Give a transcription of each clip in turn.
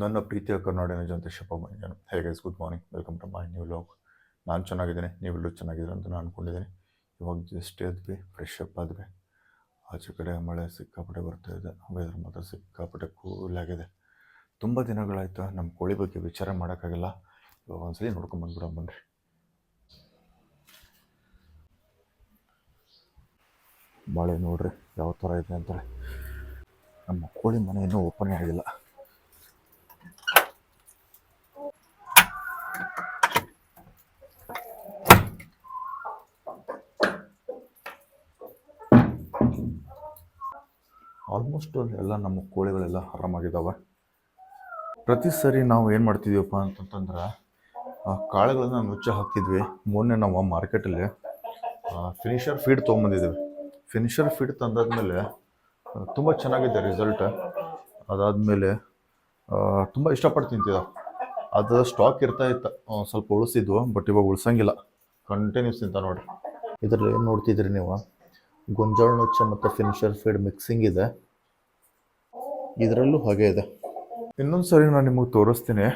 ನನ್ನ ಪ್ರೀತಿಯ ಕರ್ನಾಡಿನ ಜನತೆ ಶಪ Manjan hey guys good morning welcome to my new vlog ನಾನು ಚೆನ್ನಾಗಿದ್ದೇನೆ, ನೀವೆಲ್ಲರೂ ಚೆನ್ನಾಗಿದ್ದೀರ ಅಂತ ನಾನು ಅಂದ್ಕೊಂಡಿದ್ದೀನಿ ಇವಾಗ ಜಸ್ಟ್ ಎದ್ವಿ ಫ್ರೆಶ್ ಅಪ್ ಆದ್ವಿ. ಆಚೆ ಕಡೆ ಮಳೆ ಸಿಕ್ಕಾಪಟ್ಟೆ ಬರ್ತಾ ಇದೆ ವೆದರ್ ಮಾತ್ರ ಸಿಕ್ಕಾಪಟ್ಟೆ ಆಗಿದೆ. ತುಂಬ ದಿನಗಳಾಯಿತು ನಮ್ಮ ಕೋಳಿ ಬಗ್ಗೆ ವಿಚಾರ ಮಾಡೋಕ್ಕಾಗಲ್ಲ. ಇವಾಗ ಒಂದ್ಸಲಿ ನೋಡ್ಕೊಂಡು ಬನ್ನಿರಿ ಮಳೆ ನೋಡ್ರಿ, ಯಾವ ಥರ ಇದೆ ಅಂತೇಳಿ. ನಮ್ಮ ಕೋಳಿ ಮನೆ ಇನ್ನೂ ಓಪನ್ ಆಗಿಲ್ಲ. ಆಲ್ಮೋಸ್ಟ್ ಎಲ್ಲ ನಮ್ಮ ಕೋಳಿಗಳೆಲ್ಲ ಆರಾಮಾಗಿದ್ದಾವೆ ಪ್ರತಿ ಸರಿ ನಾವು ಏನು ಮಾಡ್ತಿದ್ದೀವಪ್ಪ ಅಂತಂತಂದ್ರೆ ಕಾಳುಗಳನ್ನ ನುಚ್ಚ ಹಾಕ್ತಿದ್ವಿ. ಮೊನ್ನೆ ನಾವು ಮಾರ್ಕೆಟಲ್ಲಿ ಫಿನಿಷರ್ ಫೀಡ್ ತೊಗೊಂಬಂದಿದ್ದೀವಿ ಫಿನಿಷರ್ ಫೀಡ್ ತಂದಾದ್ಮೇಲೆ ತುಂಬ ಚೆನ್ನಾಗಿದೆ ರಿಸಲ್ಟ್ ಅದಾದಮೇಲೆ ತುಂಬ ಇಷ್ಟಪಟ್ಟು ತಿಂತಿದ್ದ. ಅದು ಸ್ಟಾಕ್ ಇರ್ತಾ ಇತ್ತು ಸ್ವಲ್ಪ ಉಳಿಸಿದ್ವು ಬಟ್ ಇವಾಗ ಉಳ್ಸಂಗಿಲ್ಲ. ಕಂಟಿನ್ಯೂಸ್ ತಿಂತ ನೋಡ್ರಿ. ಇದರಲ್ಲಿ ಏನು ನೋಡ್ತಿದ್ರಿ ನೀವು? ಗೊಂಜಾಳ ನುಚ್ಚ ಮತ್ತು ಫಿನಿಷರ್ ಫೀಡ್ ಮಿಕ್ಸಿಂಗ್ ಇದೆ. ಇದರಲ್ಲೂ ಹಾಗೆ ಇದೆ. ಇನ್ನೊಂದು ಸರಿ ನಾನು ನಿಮಗೆ ತೋರಿಸ್ತೀನಿ.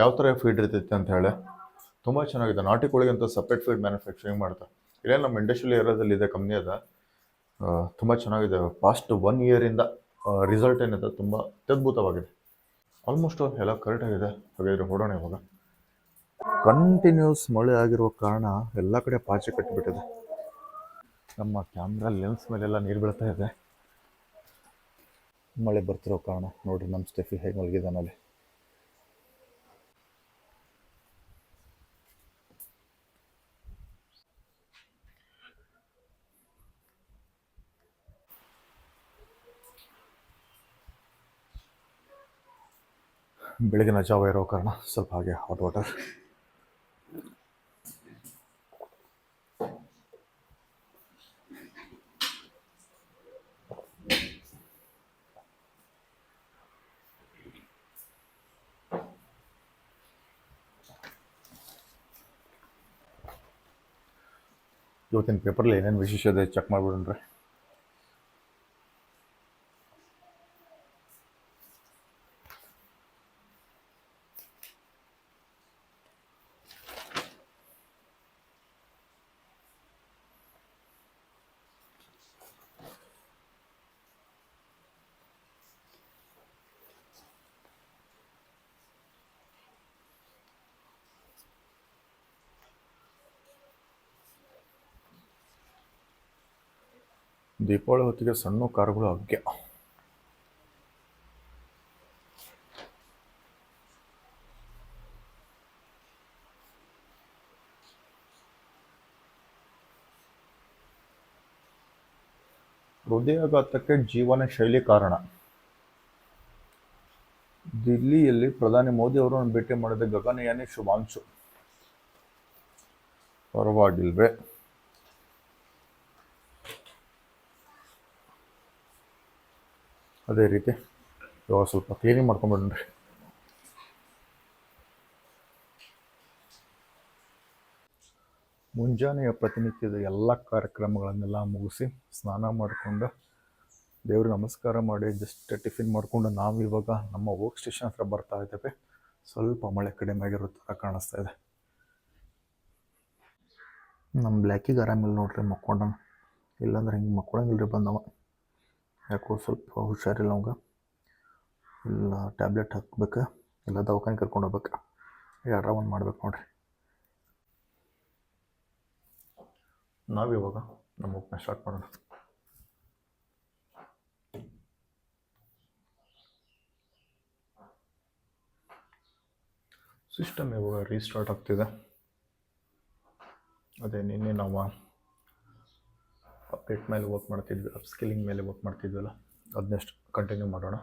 ಯಾವ ಥರ ಫೀಡ್ ಇರ್ತೈತೆ ಅಂತ ಹೇಳಿ. ತುಂಬ ಚೆನ್ನಾಗಿದೆ. ನಾಟಿ ಕೋಳಿಗೆ ಅಂತ ಸಪ್ರೇಟ್ ಫೀಡ್ ಮ್ಯಾನುಫ್ಯಾಕ್ಚರಿಂಗ್ ಮಾಡ್ತಾರೆ ಇಲ್ಲೇ ನಮ್ಮ ಇಂಡಸ್ಟ್ರಿಯಲ್ ಏರಿಯಾದಲ್ಲಿ ಇದೆ ಕಂಪ್ನಿ ಅದ. ತುಂಬ ಚೆನ್ನಾಗಿದೆ. ಪಾಸ್ಟ್ ಒನ್ ಇಯರಿಂದ ರಿಸಲ್ಟ್ ಏನಿದೆ ತುಂಬ ಅತ್ಯದ್ಭುತವಾಗಿದೆ ಆಲ್ಮೋಸ್ಟ್ ಎಲ್ಲ ಕರೆಕ್ಟಾಗಿದೆ ಹಾಗಾದರೆ ಹೊಡೋಣ ಇವಾಗ. ಕಂಟಿನ್ಯೂಸ್ ಮಳೆ ಆಗಿರುವ ಕಾರಣ ಎಲ್ಲ ಕಡೆ ಪಾಚಿ ಕಟ್ಟಿಬಿಟ್ಟಿದೆ ನಮ್ಮ ಕ್ಯಾಮ್ರಾ ಲೆನ್ಸ್ ಮೇಲೆಲ್ಲ ನೀರು ಬೀಳ್ತಾ ಇದೆ. ಮಳೆ ಬರ್ತಿರೋ ಕಾರಣ. ನೋಡ್ರಿ ನಮ್ಮ ಸ್ಟೆಫಿ ಹೇಗೆ ಮಲಗಿದಾನಲ್ಲಿ. ಬೆಳಗಿನ ಜಾವ ಇರೋ ಕಾರಣ ಸ್ವಲ್ಪ ಹಾಗೆ ಹಾಟ್ ವಾಟರ್ ಇವತ್ತಿನ ಪೇಪರ್ಲಿ ಏನೇನು ವಿಶೇಷ ಇದೆ ಚೆಕ್ ಮಾಡಿಬಿಡ್ರಿ ದೀಪಾವಳಿ ಹೊತ್ತಿಗೆ ಸಣ್ಣ ಕಾರುಗಳು ಅಗ್ಯ ಹೃದಯಾಘಾತಕ್ಕೆ ಜೀವನ ಶೈಲಿ ಕಾರಣ. ದಿಲ್ಲಿಯಲ್ಲಿ ಪ್ರಧಾನಿ ಮೋದಿ ಅವರನ್ನು ಭೇಟಿ ಮಾಡಿದ ಗಗನಯಾನಿ ಶುಭಾಂಶು. ಪರವಾಗಿಲ್ವೇ. ಅದೇ ರೀತಿ. ಇವಾಗ ಸ್ವಲ್ಪ ಕ್ಲೀನಿಂಗ್ ಮಾಡ್ಕೊಂಬಿಡ್ರಿ. ಮುಂಜಾನೆಯ ಪ್ರತಿನಿತ್ಯದ ಎಲ್ಲ ಕಾರ್ಯಕ್ರಮಗಳನ್ನೆಲ್ಲ ಮುಗಿಸಿ ಸ್ನಾನ ಮಾಡಿಕೊಂಡು ದೇವ್ರಿಗೆ ನಮಸ್ಕಾರ ಮಾಡಿ ಜಸ್ಟ್ ಟಿಫಿನ್ ಮಾಡಿಕೊಂಡು ನಾವು ಇವಾಗ ನಮ್ಮ ವರ್ಕ್ ಸ್ಟೇಷನ್ ಹತ್ರ ಬರ್ತಾ ಇದ್ದೇವೆ. ಸ್ವಲ್ಪ ಮಳೆ ಕಡಿಮೆ ಆಗಿರೋ ಥರ ಕಾಣಿಸ್ತಾ ಇದೆ. ನಮ್ಮ ಬ್ಲ್ಯಾಕಿಗೆ ಆರಾಮಿಲ್ಲ ನೋಡ್ರಿ ಮಕ್ಕೊಂಡನ. ಇಲ್ಲಾಂದ್ರೆ ಹಿಂಗೆ ಮಕ್ಕೊಳಂಗಿಲ್ರಿ ಬಂದವ. ಯಾಕೋ ಸ್ವಲ್ಪ ಹುಷಾರಿಲ್ಲ ಅವಂಗ. ಇಲ್ಲ ಟ್ಯಾಬ್ಲೆಟ್ ಹಾಕ್ಬೇಕು ಇಲ್ಲ ದವಾಖಾನೆ ಕರ್ಕೊಂಡು ಹೋಗ್ಬೇಕು. ಯಾರ ಒಂದು ಮಾಡ್ಬೇಕು ನೋಡ್ರಿ. ನಾವಿವಾಗ ನಮ್ಮ ವರ್ಕ್ನ ಸ್ಟಾರ್ಟ್ ಮಾಡೋಣ. ಸಿಸ್ಟಮ್ ಇವಾಗ ರೀಸ್ಟಾರ್ಟ್ ಆಗ್ತಿದೆ. ಅದೇ ನಿನ್ನೆ ನಾವು ಅಪ್ಡೇಟ್ ಮೇಲೆ ವರ್ಕ್ ಮಾಡ್ತಿದ್ವಿ ಅಪ್ ಸ್ಕಿಲ್ಲಿಂಗ್ ಮೇಲೆ ವರ್ಕ್ ಮಾಡ್ತಿದ್ವಲ್ಲ ಅದನ್ನೆಷ್ಟು ಕಂಟಿನ್ಯೂ ಮಾಡೋಣ.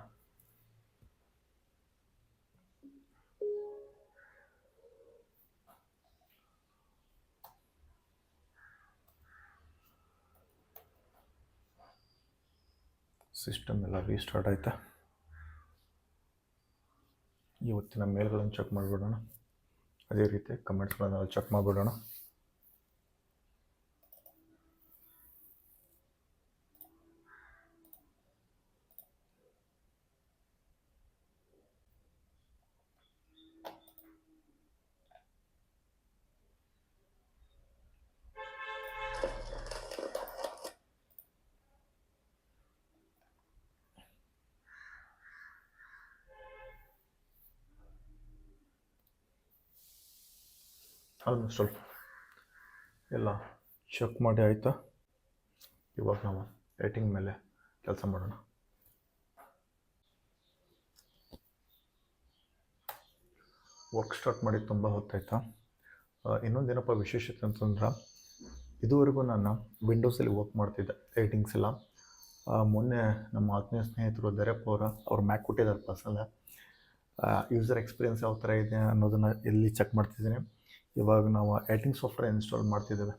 ಸಿಸ್ಟಮ್ ಎಲ್ಲ ರೀಸ್ಟಾರ್ಟ್ ಆಯ್ತಾ? ಇವತ್ತಿನ ಮೇಲ್ಗಳನ್ನು ಚೆಕ್ ಮಾಡಿಬಿಡೋಣ. ಅದೇ ರೀತಿ ಕಮೆಂಟ್ಸ್ಗಳನ್ನೆಲ್ಲ ಚೆಕ್ ಮಾಡಿಬಿಡೋಣ. ಆಲ್ಮೋಸ್ಟ್ ಸ್ವಲ್ಪ. ಎಲ್ಲ ಚೆಕ್ ಮಾಡಿ ಆಯಿತಾ? ಇವಾಗ ನಾವು ಏಟಿಂಗ್ ಮೇಲೆ ಕೆಲಸ ಮಾಡೋಣ. ವರ್ಕ್ ಸ್ಟಾರ್ಟ್ ಮಾಡಿ ತುಂಬ ಹೊತ್ತಾಯ್ತಾ? ಇನ್ನೊಂದೇನಪ್ಪ ವಿಶೇಷತೆ ಅಂತಂದ್ರೆ ಇದುವರೆಗೂ ನಾನು ವಿಂಡೋಸಲ್ಲಿ ವರ್ಕ್ ಮಾಡ್ತಿದ್ದೆ ಏಟಿಂಗ್ಸ್ ಎಲ್ಲ. ಮೊನ್ನೆ ನಮ್ಮ ಆತ್ಮೀಯ ಸ್ನೇಹಿತರು ದರೆಪ್ಪ ಅವರ ಅವ್ರು ಮ್ಯಾಕ್ ಕೊಟ್ಟಿದ್ದಾರೆ ಪರ್ಸನಲ್ ಯೂಸರ್ ಎಕ್ಸ್ಪೀರಿಯನ್ಸ್ ಯಾವ ಥರ ಇದೆ ಅನ್ನೋದನ್ನು ಎಲ್ಲಿ ಚೆಕ್ ಮಾಡ್ತಿದ್ದೀನಿ. ಇವಾಗ ನಾವು ಆ್ಯಟಿಂಗ್ ಸಾಫ್ಟ್ವೇರ್ ಇನ್ಸ್ಟಾಲ್ ಮಾಡ್ತಿದ್ದೇವೆ.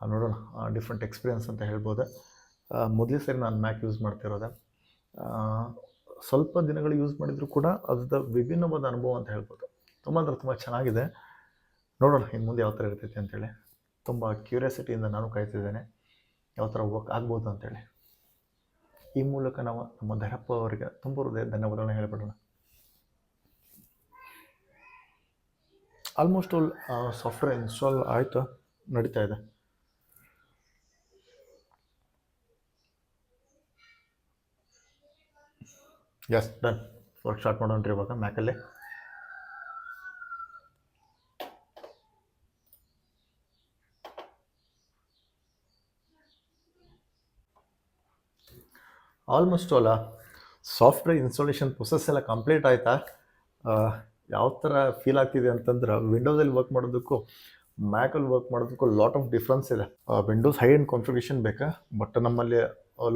ನೋಡೋಣ ಡಿಫ್ರೆಂಟ್ ಎಕ್ಸ್ಪೀರಿಯನ್ಸ್ ಅಂತ ಹೇಳ್ಬೋದು. ಮೊದಲೇ ಸರಿ ನಾನು ಮ್ಯಾಕ್ ಯೂಸ್ ಮಾಡ್ತಿರೋದೆ. ಸ್ವಲ್ಪ ದಿನಗಳು ಯೂಸ್ ಮಾಡಿದರೂ ಕೂಡ ಅದ್ರ ವಿಭಿನ್ನವಾದ ಅನುಭವ ಅಂತ ಹೇಳ್ಬೋದು. ತುಂಬ ಅಂದರೆ ತುಂಬ ಚೆನ್ನಾಗಿದೆ. ನೋಡೋಣ ಇನ್ನು ಮುಂದೆ ಯಾವ ಥರ ಇರ್ತೈತೆ ಅಂತೇಳಿ ತುಂಬ ಕ್ಯೂರಿಯಾಸಿಟಿಯಿಂದ ನಾನು ಕಾಯ್ತಿದ್ದೇನೆ. ಯಾವ ಥರ ವರ್ಕ್ ಆಗ್ಬೋದು ಅಂತೇಳಿ ಈ ಮೂಲಕ ನಾವು ನಮ್ಮ ಧರಪ್ಪ ಅವರಿಗೆ ತುಂಬ ಹೃದಯ ಧನ್ಯವಾದಗಳನ್ನ ಹೇಳಿಬಿಡೋಣ. ಆಲ್ಮೋಸ್ಟ್ ಆಲ್ ಸಾಫ್ಟ್ವೇರ್ ಇನ್ಸ್ಟಾಲ್ ಆಯಿತು, ನಡೀತಾ ಇದೆ. ಎಸ್ ಡನ್ ವರ್ಕ್ ಸ್ಟಾರ್ಟ್ ಮಾಡೋಣ ಇವಾಗ ಮ್ಯಾಕಲ್ಲಿ ಆಲ್ಮೋಸ್ಟ್ ಅಲ್ಲ ಸಾಫ್ಟ್ವೇರ್ ಇನ್ಸ್ಟಾಲೇಷನ್ ಪ್ರೊಸೆಸ್ ಎಲ್ಲ ಕಂಪ್ಲೀಟ್ ಆಯಿತಾ? ಯಾವ ಥರ ಫೀಲ್ ಆಗ್ತಿದೆ ಅಂತಂದ್ರೆ ವಿಂಡೋಸಲ್ಲಿ ವರ್ಕ್ ಮಾಡೋದಕ್ಕೂ ಮ್ಯಾಕಲ್ಲಿ ವರ್ಕ್ ಮಾಡೋದಕ್ಕೂ ಲಾಟ್ ಆಫ್ ಡಿಫ್ರೆನ್ಸ್ ಇದೆ. ವಿಂಡೋಸ್ ಹೈ ಎಂಡ್ ಕಾನ್ಫಿಗರೇಷನ್ ಬೇಕಾ? ಬಟ್ ನಮ್ಮಲ್ಲಿ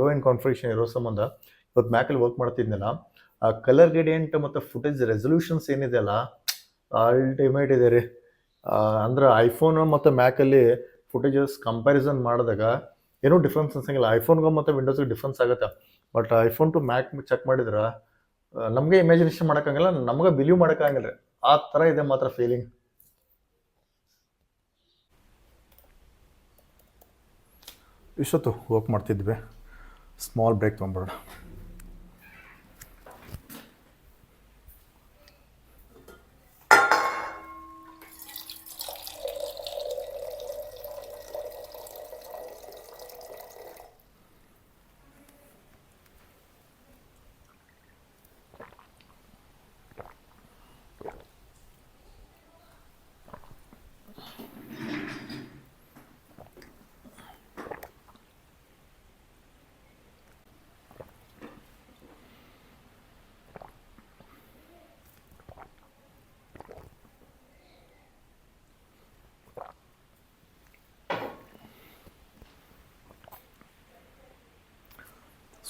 ಲೋ ಎಂಡ್ ಕಾನ್ಫಿಗರೇಷನ್ ಇರೋ ಸಂಬಂಧ ಇವತ್ತು ಮ್ಯಾಕಲ್ಲಿ ವರ್ಕ್ ಮಾಡ್ತಿದ್ದೆನಲ್ಲ ಆ ಕಲರ್ ಗ್ರೇಡಿಯಂಟ್ ಮತ್ತು ಫುಟೇಜ್ ರೆಸೊಲ್ಯೂಷನ್ಸ್ ಏನಿದೆಯಲ್ಲ ಅಲ್ಟಿಮೇಟ್ ಇದೆ ರೀ. ಅಂದ್ರೆ ಐಫೋನ್ ಮತ್ತು ಮ್ಯಾಕಲ್ಲಿ ಫುಟೇಜಸ್ ಕಂಪ್ಯಾರಿಸನ್ ಮಾಡಿದಾಗ ಏನೂ ಡಿಫ್ರೆನ್ಸ್ ಅನ್ಸಂಗಿಲ್ಲ. ಐಫೋನ್ಗೂ ಮತ್ತು ವಿಂಡೋಸ್ಗೆ ಡಿಫ್ರೆನ್ಸ್ ಆಗುತ್ತೆ. But iPhone to Mac check ಮಾಡಿದ್ರೆ ನಮಗೆ ಇಮ್ಯಾಜಿನೇಷನ್ ಮಾಡೋಕ್ಕಾಗಲ್ಲ ನಮಗೆ ಬಿಲೀವ್ ಮಾಡೋಕ್ಕಾಗಲ್ಲ ರೀ. ಆ ಥರ ಇದೆ ಮಾತ್ರ ಫೀಲಿಂಗ್ ಇಷ್ಟೊತ್ತು ವರ್ಕ್ ಮಾಡ್ತಿದ್ವಿ. ಸ್ಮಾಲ್ ಬ್ರೇಕ್ ತೊಗೊಂಬಿಡೋಣ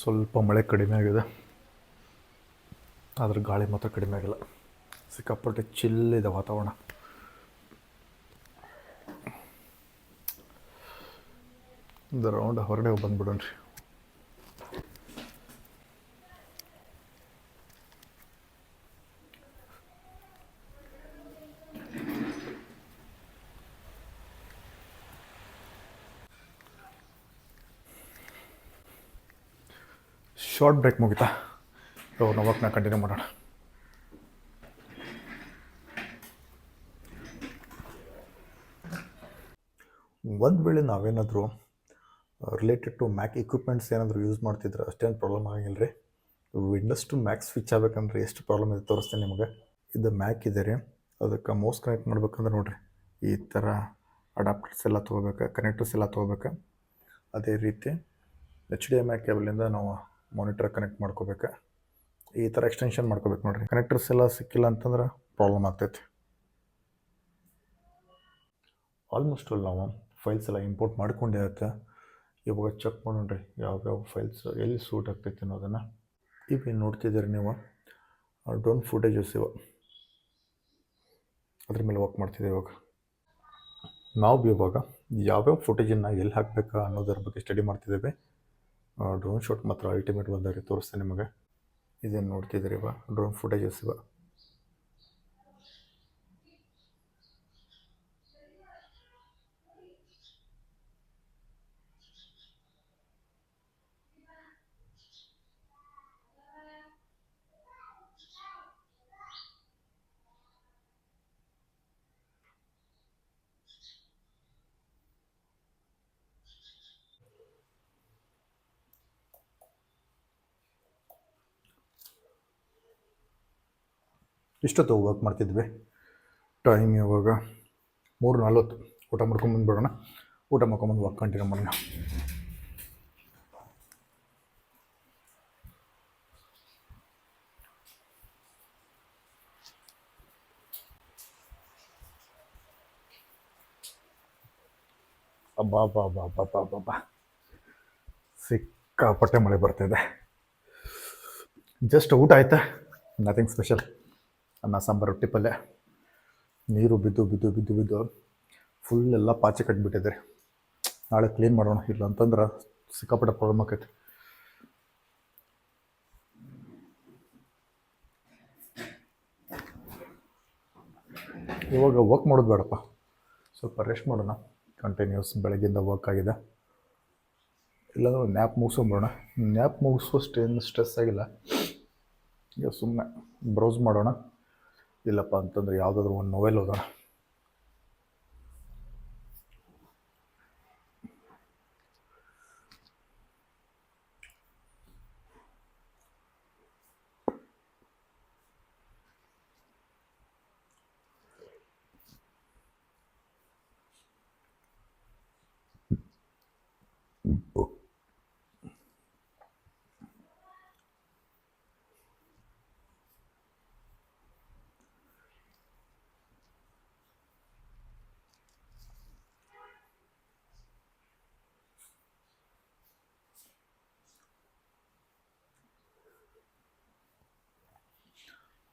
ಸ್ವಲ್ಪ ಮಳೆ ಕಡಿಮೆ ಆಗಿದೆ. ಆದರೆ ಗಾಳಿ ಮಾತ್ರ ಕಡಿಮೆ ಆಗಿಲ್ಲ. ಸಿಕ್ಕಾಪಟ್ಟೆ ಚಿಲ್ಲಿದೆ ವಾತಾವರಣ. ಒಂದು ರೌಂಡ್ ಹೊರಡೆ ಬಂದ್ಬಿಡೋಣ ರೀ ಶಾರ್ಟ್ ಬ್ರೇಕ್ ಮುಗಿತಾ? ಓ ನಾವು ವರ್ಕ್ನ ಕಂಟಿನ್ಯೂ ಮಾಡೋಣ. ಒಂದು ವೇಳೆ ನಾವೇನಾದರೂ ರಿಲೇಟೆಡ್ ಟು ಮ್ಯಾಕ್ ಇಕ್ವಿಪ್ಮೆಂಟ್ಸ್ ಏನಾದರೂ ಯೂಸ್ ಮಾಡ್ತಿದ್ರೆ ಅಷ್ಟೇನು ಪ್ರಾಬ್ಲಮ್ ಆಗಿಲ್ಲ ರೀ ವಿಂಡೋಸ್ ಟು ಮ್ಯಾಕ್ ಸ್ವಿಚ್ ಆಗಬೇಕಂದ್ರೆ ಎಷ್ಟು ಪ್ರಾಬ್ಲಮ್ ಇದೆ ತೋರಿಸ್ತೀನಿ ನಿಮಗೆ. ಇದು ಮ್ಯಾಕ್ ಇದೆ ರೀ. ಅದಕ್ಕೆ ಮೌಸ್ ಕನೆಕ್ಟ್ ಮಾಡ್ಬೇಕಂದ್ರೆ ನೋಡಿರಿ, ಈ ಥರ ಅಡಾಪ್ಟರ್ಸ್ ಎಲ್ಲ ತೊಗೋಬೇಕು ಕನೆಕ್ಟರ್ಸ್ ಎಲ್ಲ ತೊಗೋಬೇಕು. ಅದೇ ರೀತಿ ಎಚ್ ಡಿ ಎಂ ಐ ಕೇಬಲಿಂದ ನಾವು ಮಾನಿಟರ್ ಕನೆಕ್ಟ್ ಮಾಡ್ಕೋಬೇಕು. ಈ ಥರ ಎಕ್ಸ್ಟೆನ್ಷನ್ ಮಾಡ್ಕೋಬೇಕು ನೋಡಿರಿ. ಕನೆಕ್ಟರ್ಸ್ ಎಲ್ಲ ಸಿಕ್ಕಿಲ್ಲ ಅಂತಂದ್ರೆ ಪ್ರಾಬ್ಲಮ್ ಆಗ್ತೈತಿ. ಆಲ್ಮೋಸ್ಟ್ ಅಲ್ಲಿ ನಾವು ಫೈಲ್ಸ್ ಎಲ್ಲ ಇಂಪೋರ್ಟ್ ಮಾಡ್ಕೊಂಡೇ ಇರುತ್ತೆ ಇವಾಗ ಚೆಕ್ ಮಾಡೋಣ್ರಿ ಯಾವ್ಯಾವ ಫೈಲ್ಸ್ ಎಲ್ಲಿ ಸೂಟ್ ಆಗ್ತೈತಿ ಅನ್ನೋದನ್ನು. ಇವು ನೋಡ್ತಿದ್ದೀರಿ ನೀವು. ಡ್ರೋನ್ ಫುಟೇಜಸ್ ಇವ. ಅದ್ರ ಮೇಲೆ ವರ್ಕ್ ಮಾಡ್ತಿದ್ದೆ ಇವಾಗ. ನಾವು ಇವಾಗ ಯಾವ್ಯಾವ ಫುಟೇಜನ್ನು ಎಲ್ಲಿ ಹಾಕಬೇಕಾ ಅನ್ನೋದ್ರ ಬಗ್ಗೆ ಸ್ಟಡಿ ಮಾಡ್ತಿದ್ದೇವೆ. ಡ್ರೋನ್ ಶಾಟ್ ಮಾತ್ರ ಅಲ್ಟಿಮೇಟ್ ಬಂದಾಗ ತೋರಿಸ್ತೇನೆ ನಿಮಗೆ. ಇದೇನು ನೋಡ್ತಿದ್ದೀರಿ ಇವ? ಡ್ರೋನ್ ಫುಟೇಜಸ್ ಇವ. ಇಷ್ಟೊತ್ತು ವರ್ಕ್ ಮಾಡ್ತಿದ್ವಿ. ಟೈಮ್ ಇವಾಗ ಮೂರು ನಲ್ವತ್ತು ಊಟ ಮಾಡ್ಕೊಂಡು ಬಿಡೋಣ ಊಟ ಮಾಡ್ಕೊಂಬಂದು ವರ್ಕ್ ಕಂಟಿನ್ಯೂ ಮಾಡೋಣ. ಅಬ್ಬಾ ಬಾ ಬಾ ಬಾ ಬಾ ಬಾ ಬಾ ಸಿಕ್ಕಾಪಟ್ಟೆ ಮಳೆ ಬರ್ತಾಯಿದೆ ಜಸ್ಟ್ ಊಟ ಆಯ್ತಾ? ನಥಿಂಗ್ ಸ್ಪೆಷಲ್ ಅನ್ನ, ಸಾಂಬಾರು, ರೊಟ್ಟಿ ಪಲ್ಯ. ನೀರು ಬಿದ್ದು ಬಿದ್ದು ಬಿದ್ದು ಬಿದ್ದು ಫುಲ್ ಎಲ್ಲ ಪಾಚಿ ಕಟ್ಬಿಟ್ಟಿದ್ದಾರೆ ನಾಳೆ ಕ್ಲೀನ್ ಮಾಡೋಣ ಇಲ್ಲ ಅಂತಂದ್ರೆ ಸಿಕ್ಕಾಪಟ್ಟೆ ಪ್ರಾಬ್ಲಮ್ ಆಕೈತೆ. ಇವಾಗ ವರ್ಕ್ ಮಾಡೋದು ಬೇಡಪ್ಪ. ಸ್ವಲ್ಪ ರೆಸ್ಟ್ ಮಾಡೋಣ. ಕಂಟಿನ್ಯೂಸ್ ಬೆಳಗ್ಗಿಂದ ವರ್ಕ್ ಆಗಿದೆ. ಇಲ್ಲಾಂದ್ರೆ ನ್ಯಾಪ್ ಮುಗಿಸ್ಕೊಂಬಿಡೋಣ. ನ್ಯಾಪ್ ಮುಗಿಸೋಷ್ಟೇನು ಸ್ಟ್ರೆಸ್ ಆಗಿಲ್ಲ. ಈಗ ಸುಮ್ಮನೆ ಬ್ರೌಸ್ ಮಾಡೋಣ. ಇಲ್ಲಪ್ಪ ಅಂತಂದರೆ ಯಾವುದಾದ್ರೂ ಒಂದು ನೋವೆಲ್ ಓದೋಣ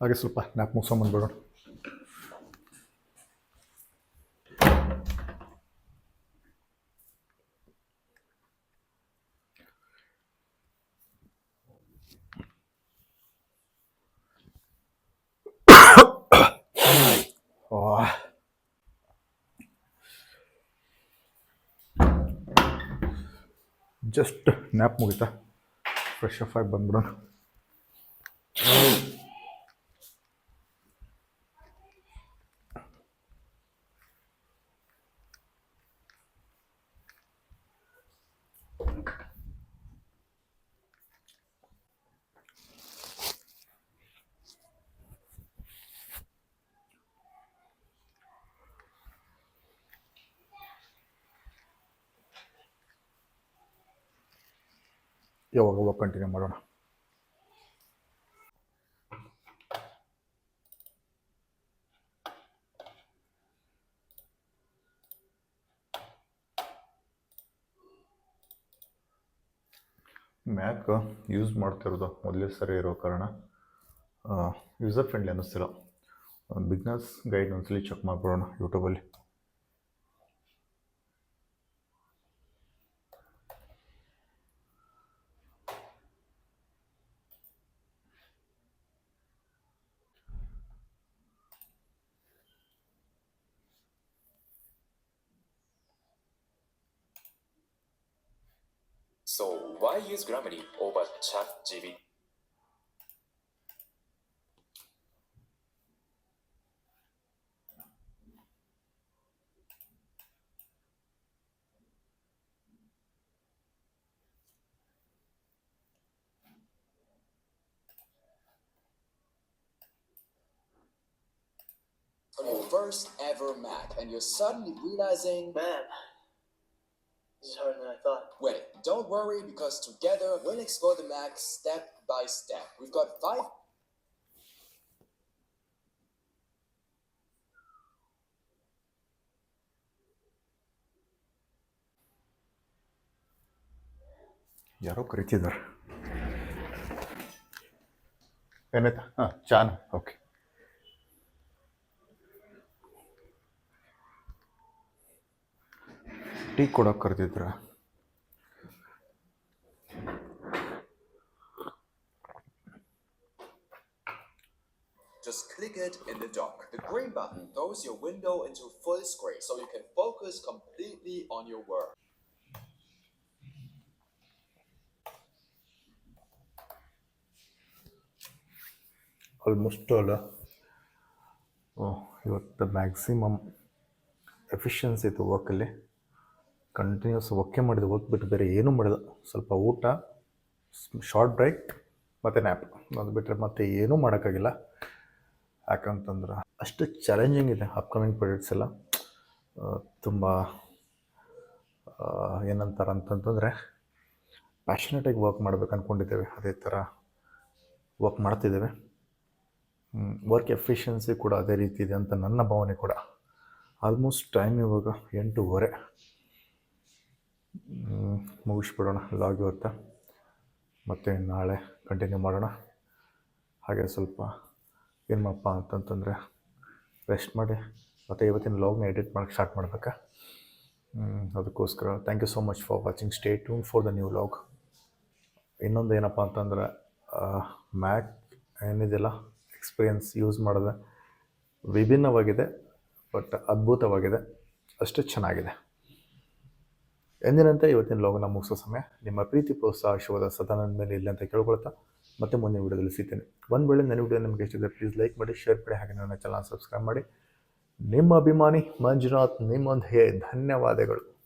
ಹಾಗೆ ಸ್ವಲ್ಪ ನ್ಯಾಪ್ ಮುಗಿಸ್ಕೊಂಬಂದ್ಬಿಡೋಣ ಜಸ್ಟ್ ನ್ಯಾಪ್ ಮುಗಿತಾ ಫ್ರೆಶ್ ಅಪ್ ಆಗಿ ಬಂದ್ಬಿಡೋಣ ಕಂಟಿನ್ಯೂ ಮಾಡೋಣ. ಮ್ಯಾಕ್ ಯೂಸ್ ಮಾಡ್ತಿರೋದು ಮೊದಲೇ ಸರಿ ಇರೋ ಕಾರಣ ಯೂಸರ್ ಫ್ರೆಂಡ್ಲಿ ಅನ್ನಿಸ್ತಿಲ್ಲ. ಬಿಗ್ನರ್ಸ್ ಗೈಡ್ ಒಂದ್ಸಲಿ ಚೆಕ್ ಮಾಡ್ಬಿಡೋಣ ಯೂಟ್ಯೂಬಲ್ಲಿ So why use Grammarly over ChatGPT? on your first ever Mac, and you're suddenly realizing, Man, this is harder than I thought. wait, don't worry because together we'll explore the Mac step by step. We've got five ಯಾರೋ ಕರಿತಿದ್ದಾರೆ ಏನಾಯ್ತಾ ಹಾಂ ಚಾನ okay tea ಕೊಡೋಕೆ ಕರೆದಿದ್ರ Just click it in the dock. The green button throws your window into full screen so you can focus completely on your work. almost almost ಅಲ್ಲ ಇವತ್ತು maximum efficiency ಇತ್ತು ವರ್ಕಲ್ಲಿ continues okay ಮಾಡಿದೆ work ಬಿಟ್ಟು ಬೇರೆ ಏನೂ ಮಾಡಿದೆ ಸ್ವಲ್ಪ ಊಟ ಶಾರ್ಟ್ ಬ್ರೇಕ್ ಮತ್ತು ನ್ಯಾಪ್ ಅದು ಬಿಟ್ಟರೆ ಮತ್ತೆ ಏನೂ ಮಾಡೋಕ್ಕಾಗಿಲ್ಲ. ಯಾಕಂತಂದ್ರೆ ಅಷ್ಟು ಚಾಲೆಂಜಿಂಗ್ ಇದೆ ಅಪ್ಕಮಿಂಗ್ ಪ್ರಾಜೆಕ್ಟ್ಸ್ ಎಲ್ಲ. ತುಂಬ ಏನಂತಾರೆ ಅಂತಂತಂದರೆ ಪ್ಯಾಷನೇಟಾಗಿ ವರ್ಕ್ ಮಾಡ್ಬೇಕು ಅಂದ್ಕೊಂಡಿದ್ದೇವೆ ಅದೇ ಥರ ವರ್ಕ್ ಮಾಡ್ತಿದ್ದೇವೆ. ವರ್ಕ್ ಎಫಿಷಿಯನ್ಸಿ ಕೂಡ ಅದೇ ರೀತಿ ಇದೆ ಅಂತ ನನ್ನ ಭಾವನೆ ಕೂಡ. ಆಲ್ಮೋಸ್ಟ್ ಟೈಮ್ ಇವಾಗ ಎಂಟೂವರೆ. ಮುಗಿಸ್ಬಿಡೋಣ, ಲಾಗ್ ಇವತ್ತು. ಮತ್ತು ನಾಳೆ ಕಂಟಿನ್ಯೂ ಮಾಡೋಣ. ಹಾಗೆ ಸ್ವಲ್ಪ ಏನು ಅಂತಂತಂದರೆ ರೆಸ್ಟ್ ಮಾಡಿ, ಮತ್ತು ಇವತ್ತಿನ ಲಾಗ್ನ ಎಡಿಟ್ ಮಾಡೋಕೆ ಸ್ಟಾರ್ಟ್ ಮಾಡಬೇಕಾ? ಅದಕ್ಕೋಸ್ಕರ thank you so much for watching stay tuned for the new vlog ಇನ್ನೊಂದು ಏನಪ್ಪ ಅಂತಂದ್ರೆ ಮ್ಯಾಕ್ ಏನಿದೆಯಲ್ಲ ಎಕ್ಸ್ಪೀರಿಯನ್ಸ್ ಯೂಸ್ ಮಾಡಿದೆ ವಿಭಿನ್ನವಾಗಿದೆ ಬಟ್ ಅದ್ಭುತವಾಗಿದೆ. ಅಷ್ಟು ಚೆನ್ನಾಗಿದೆ. ಎಂದಿನಂತೆ ಇವತ್ತಿನ ಲೋಗನ ಮುಗಿಸೋ ಸಮಯ. ನಿಮ್ಮ ಪ್ರೀತಿ ಪ್ರೋತ್ಸಾಹ, ಆಶೀರ್ವಾದ ಸದಾನಂದ ಮೇಲೆ ಇಲ್ಲ ಅಂತ ಕೇಳ್ಕೊಳ್ತಾ ಮತ್ತೆ ಮುಂದಿನ ವಿಡಿಯೋದಲ್ಲಿ ಸಿಗ್ತೇನೆ. ಒಂದು ವೇಳೆ ನನ್ನ ವಿಡಿಯೋ ನಿಮಗೆ ಇಷ್ಟಿದೆ ಪ್ಲೀಸ್ ಲೈಕ್ ಮಾಡಿ ಶೇರ್ ಮಾಡಿ, ಹಾಗೆ ನನ್ನ ಚಾನಲ್ ಸಬ್ಸ್ಕ್ರೈಬ್ ಮಾಡಿ. ನಿಮ್ಮ ಅಭಿಮಾನಿ ಮಂಜುನಾಥ್, ನಿಮ್ಮೊಂದಿಗೆ ಧನ್ಯವಾದಗಳು.